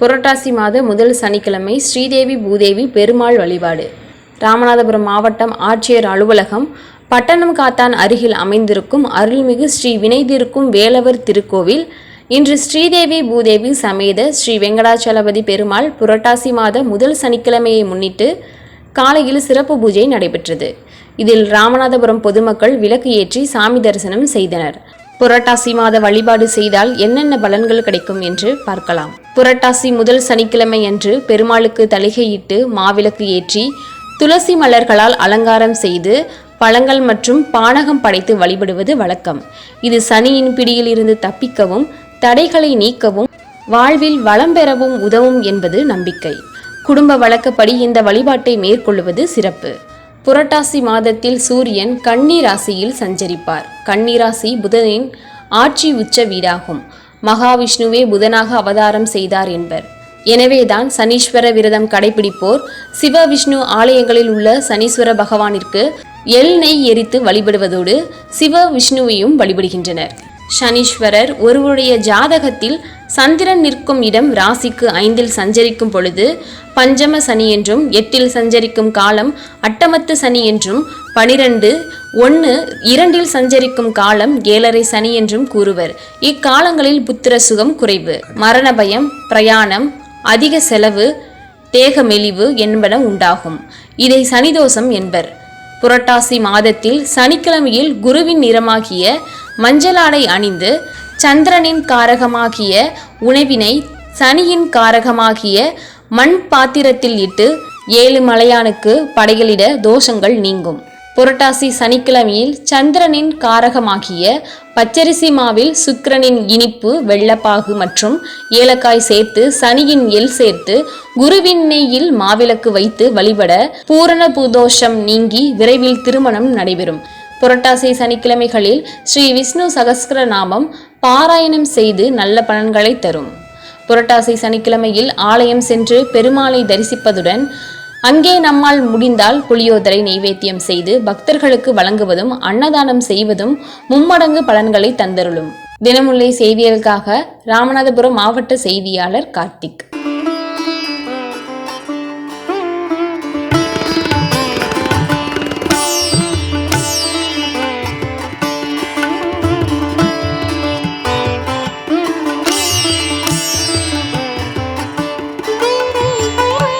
புரட்டாசி மாத முதல் சனிக்கிழமை ஸ்ரீதேவி பூதேவி பெருமாள் வழிபாடு. ராமநாதபுரம் மாவட்டம் ஆட்சியர் அலுவலகம் பட்டணம் காத்தான் அருகில் அமைந்திருக்கும் அருள்மிகு ஸ்ரீ வினைதிருக்கும் வேலவர் திருக்கோவில். இன்று ஸ்ரீதேவி பூதேவி சமேத ஸ்ரீ வெங்கடாச்சலபதி பெருமாள் புரட்டாசி மாத முதல் சனிக்கிழமையை முன்னிட்டு காலையில் சிறப்பு பூஜை நடைபெற்றது. இதில் ராமநாதபுரம் பொதுமக்கள் விளக்கு ஏற்றி சாமி தரிசனம் செய்தனர். புரட்டாசி மாத வழிபாடு செய்தால் என்னென்ன பலன்கள் கிடைக்கும் என்று பார்க்கலாம். புரட்டாசி முதல் சனிக்கிழமை அன்று பெருமாளுக்கு தலிகையிட்டு மாவிளக்கு ஏற்றி துளசி மலர்களால் அலங்காரம் செய்து பழங்கள் மற்றும் பானகம் படைத்து வழிபடுவது வழக்கம். இது சனியின் பிடியில் இருந்து தப்பிக்கவும் தடைகளை நீக்கவும் வாழ்வில் வளம் பெறவும் உதவும் என்பது நம்பிக்கை. குடும்ப வழக்கப்படி இந்த வழிபாட்டை மேற்கொள்வது சிறப்பு. புரட்டாசி மாதத்தில் சூரியன் கன்னி ராசியில் சஞ்சரிப்பார். கன்னி ராசி புதனின் ஆட்சி உச்ச வீடாகும். மகாவிஷ்ணுவே புதனாக அவதாரம் செய்தார் என்பர். எனவேதான் சனீஸ்வர விரதம் கடைபிடிப்போர் சிவ விஷ்ணு ஆலயங்களில் உள்ள சனீஸ்வர பகவானிற்கு எள் நெய் எரித்து வழிபடுவதோடு சிவ விஷ்ணுவையும் வழிபடுகின்றனர். சனீஸ்வரர் ஒருவருடைய ஜாதகத்தில் சந்திரன் நிற்கும் இடம் ராசிக்கு ஐந்தில் சஞ்சரிக்கும் பொழுது பஞ்சம சனி என்றும் எட்டில் சஞ்சரிக்கும் காலம் அட்டமத்து சனி என்றும் பனிரெண்டு ஒன்று இரண்டில் சஞ்சரிக்கும் காலம் ஏழரை சனி என்றும் கூறுவர். இக்காலங்களில் புத்திர சுகம் குறைவு. மரண பயம் பிரயாணம் அதிக செலவு தேக மெலிவு என்பன உண்டாகும். இதை சனிதோஷம் என்பர். புரட்டாசி மாதத்தில் சனிக்கிழமையில் குருவின் நிறமாகிய மஞ்சளாடை அணிந்து சந்திரனின் காரகமாகிய உணவினை சனியின் காரகமாகிய மண் பாத்திரத்தில் இட்டு ஏழு மலையானுக்கு படைகளிட தோஷங்கள் நீங்கும். புரட்டாசி சனிக்கிழமையில் சந்திரனின் காரகமாகிய பச்சரிசி மாவில் சுக்கிரனின் இனிப்பு வெள்ளப்பாகு மற்றும் ஏலக்காய் சேர்த்து சனியின் எள் சேர்த்து குருவின் நெய்யில் மாவிளக்கு வைத்து வழிபட பூரண பூதோஷம் நீங்கி விரைவில் திருமணம் நடைபெறும். புரட்டாசி சனிக்கிழமைகளில் ஸ்ரீ விஷ்ணு சகஸ்கர நாமம் பாராயணம் செய்து நல்ல பலன்களை தரும். புரட்டாசி சனிக்கிழமையில் ஆலயம் சென்று பெருமாளை தரிசிப்பதுடன் அங்கே நம்மால் முடிந்தால் புளியோதரை நெய்வேத்தியம் செய்து பக்தர்களுக்கு வழங்குவதும் அன்னதானம் செய்வதும் மும்மடங்கு பலன்களை தந்தருளும். தினமுல்லை செய்தியலுக்காக ராமநாதபுரம் மாவட்ட செய்தியாளர் கார்த்திக்.